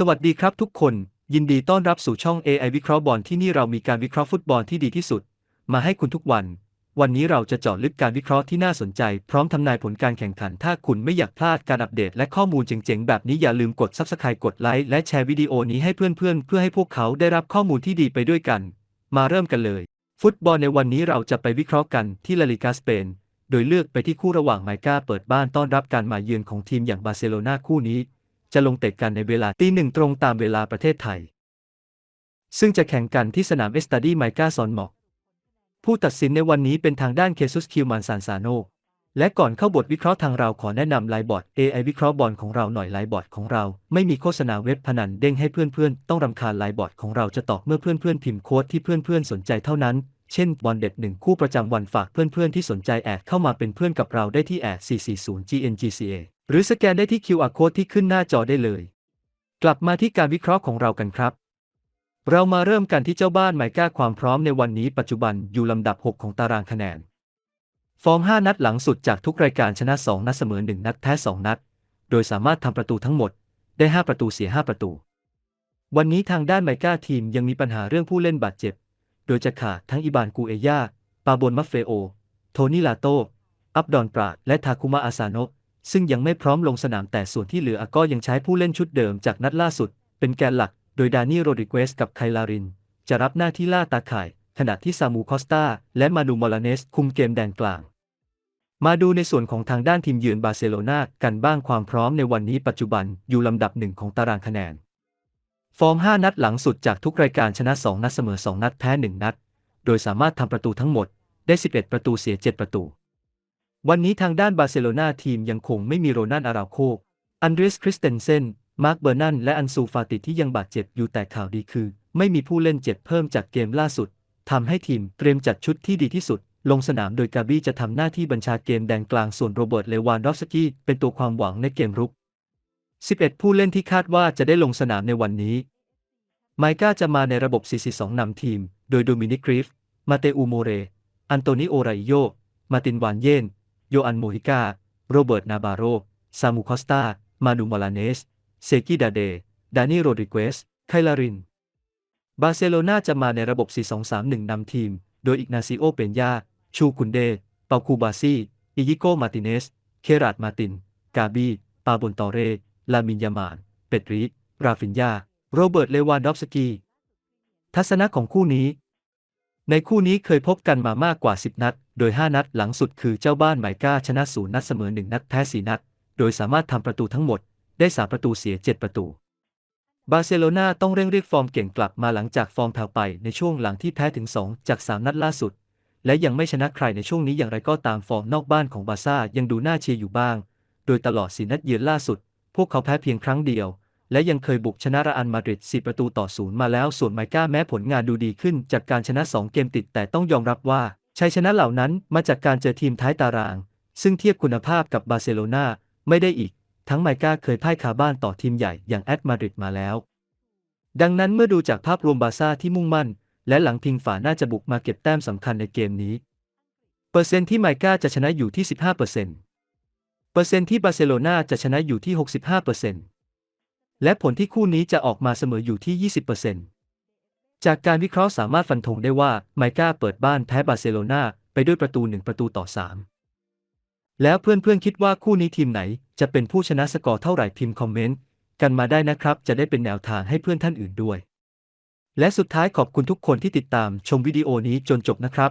สวัสดีครับทุกคน ยินดีต้อนรับสู่ช่อง AI วิเคราะห์บอลที่นี่เรามีการวิเคราะห์ฟุตบอลที่ดีที่สุด มาให้คุณทุกวัน วันนี้เราจะเจาะลึกการวิเคราะห์ที่น่าสนใจ พร้อมทำนายผลการแข่งขัน ถ้าคุณไม่อยากพลาดการอัปเดตและข้อมูลเจ๋งๆ แบบนี้อย่าลืมกด Subscribe กดไลค์และแชร์วิดีโอนี้ให้เพื่อนๆ เพื่อให้พวกเขาได้รับข้อมูลที่ดีไปด้วยกัน มาเริ่มกันเลย ฟุตบอลในวันนี้เราจะไปวิเคราะห์กันที่ลาลิกาสเปนโดยเลือกไปที่คู่ระหว่างไมกาเปิดบ้านต้อนรับการมาเยือนของทีมอย่างบาร์เซโลนาคู่นี้ จะลงเตะกันในเวลาตีหนึ่งตรงตามเวลาประเทศไทย ซึ่งจะแข่งกันที่สนามเอสตาดีไมกาซอนหมอก ผู้ตัดสินในวันนี้เป็นทางด้านเคซุสคิวมันซานซาโน และก่อนเข้าบทวิเคราะห์ทางเราขอแนะนำไลบอร์ด AI วิเคราะห์บอลของเราหน่อยไลบอร์ดของเรา ไม่มีโฆษณาเว็บพนันเด้งให้เพื่อนๆ ต้องรำคาญไลบอร์ดของเราจะตอบเมื่อเพื่อนๆพิมพ์โค้ดที่เพื่อนๆสนใจเท่านั้นเช่นบอลเด็ดหนึ่งคู่ประจำวันฝากเพื่อนๆที่สนใจแอดเข้ามาเป็นเพื่อนกับเราได้ที่แอด440 GNGCA หรือสแกนได้ที่ QR code ที่ขึ้นหน้าจอได้เลย กลับมาที่การวิเคราะห์ของเรากันครับ เรามาเริ่มกันที่เจ้าบ้านไมก้าความพร้อมในวันนี้ปัจจุบันอยู่ลำดับ 6 ของตารางคะแนน ฟอร์ม 5 นัดหลังสุดจากทุกรายการชนะ 2 นัดเสมอ 1 นัดแพ้ 2 นัด โดยสามารถทำประตูทั้งหมดได้ 5 ประตูเสีย 5 ประตู วันนี้ทางด้านไมก้าทีมยังมีปัญหาเรื่องผู้เล่นบาดเจ็บ โดยจะขาดทั้งอิบานกูเอยาปาโบนมัฟเฟโอ โทนี่ลาโต อับดอนปราดและทาคุมะอาซาโนะ ซึ่งยังไม่พร้อมลงสนามแต่ส่วนที่เหลือก็ยังใช้ผู้เล่นชุดเดิมจากนัดล่าสุด เป็นแกนหลัก โดยดานี่โรดริเกสกับไคลาริน จะรับหน้าที่ล่าตาข่าย ขณะที่ซามูคอสตาและมานูมอลาเนสคุมเกมแดนกลาง มาดูในส่วนของทางด้านทีมเยือนบาร์เซโลนากันบ้างความพร้อมในวันนี้ปัจจุบันอยู่ลำดับหนึ่งของตารางคะแนน ฟอร์ม 5 นัดหลังสุดจากทุกรายการชนะ 2 นัดเสมอ 2 นัดแพ้ 1 นัด โดยสามารถทำประตูทั้งหมดได้ 11 ประตูเสีย 7 ประตู วันนี้ทางด้านบาร์เซโลนาทีมยังคงไม่มีโรนัลอาราโค อันเดรสคริสเตนเซน มาร์คเบอร์นันและอันซูฟาติที่ยังบาดเจ็บอยู่แต่ข่าวดีคือ ไม่มีผู้เล่นเจ็บเพิ่มจากเกมล่าสุดทำให้ทีมเตรียมจัดชุดที่ดีที่สุด ลงสนามโดยกาบี้จะทำหน้าที่บัญชาเกมแดนกลางส่วนโรเบิร์ตเลวานดอฟสกี้เป็นตัวความหวังในเกมรุก 11 ผู้เล่นที่คาดว่าจะได้ลงสนามในวันนี้ ไมก้าจะมาในระบบ 4-4-2 นำทีม โดยโดมินิกกริฟ มาเตอูโมเร อันโตนิโอไรโย มาตินวานเยน โยอันโมฮิกา โรเบิร์ต นาบาโร ซามูคอสตา มานูมอลาเนส เซกิดาเด ดานิโรดริเกส ไคลาริน บาร์เซโลนาจะมาในระบบ 4-2-3-1 นำทีม โดยอิกนาซิโอ เปนยา ชูคุนเด เปาคูบาซี อิยิโกมาติเนส เคราดมาติน กาบี ปาบนตอเร ลามินยามาน เปตริ ราฟินยา โรเบิร์ต เลวานดอฟสกี ทัศนะของคู่นี้ ในคู่นี้เคยพบกันมามากกว่า 10 นัด โดย 5 นัดหลังสุดคือเจ้าบ้านไมก้าชนะศูนย์นัดเสมอ 1 นัดแพ้ 4 นัด โดยสามารถทำประตูทั้งหมดได้ 3 ประตูเสีย 7 ประตู บาร์เซโลนาต้องเร่งเรียกฟอร์มเก่งกลับมาหลังจากฟอร์มแผ่วไปในช่วงหลังที่แพ้ถึง 2 จาก 3 นัดล่าสุด และยังไม่ชนะใครในช่วงนี้อย่างไรก็ตามฟอร์มนอกบ้านของบาร์ซ่ายังดูน่าเชียร์อยู่บ้าง โดยตลอดสีนัดเยือนล่าสุด พวกเขาแพ้เพียงครั้งเดียว และยังเคยบุกชนะระอันมาดริด4ประตูต่อศูนย์มาแล้วส่วนไมก้าแม้ผลงานดูดีขึ้นจากการชนะ 2 เกมติดแต่ต้องยอมรับว่า ชัยชนะเหล่านั้นมาจากการเจอทีมท้ายตาราง ซึ่งเทียบคุณภาพกับบาร์เซโลนาไม่ได้อีก ทั้งไมก้าเคยพ่ายคาบ้านต่อทีมใหญ่อย่างแอตมาดริดมาแล้ว ดังนั้นเมื่อดูจากภาพรวมบาร์ซ่าที่มุ่งมั่น และหลังพิงฝาน่าจะบุกมาเก็บแต้มสำคัญในเกมนี้ เปอร์เซ็นต์ที่ไมก้าจะชนะอยู่ที่ 15%เปอร์เซ็นต์เปอร์เซ็นต์ที่บาร์เซโลนาจะชนะอยู่ที่ 65%เปอร์เซนต์และผลที่คู่นี้จะออกมาเสมออยู่ที่ 20% จากการวิเคราะห์สามารถฟันธงได้ว่าไมก้าเปิดบ้านแพ้บาร์เซโลนาไปด้วยประตู 1 ประตูต่อ 3 แล้วเพื่อนๆคิดว่าคู่นี้ทีมไหน จะเป็นผู้ชนะสกอร์เท่าไหร่พิมพ์คอมเมนต์กันมาได้นะครับ จะได้เป็นแนวทางให้เพื่อนท่านอื่นด้วย และสุดท้ายขอบคุณทุกคนที่ติดตามชมวิดีโอนี้จนจบนะครับ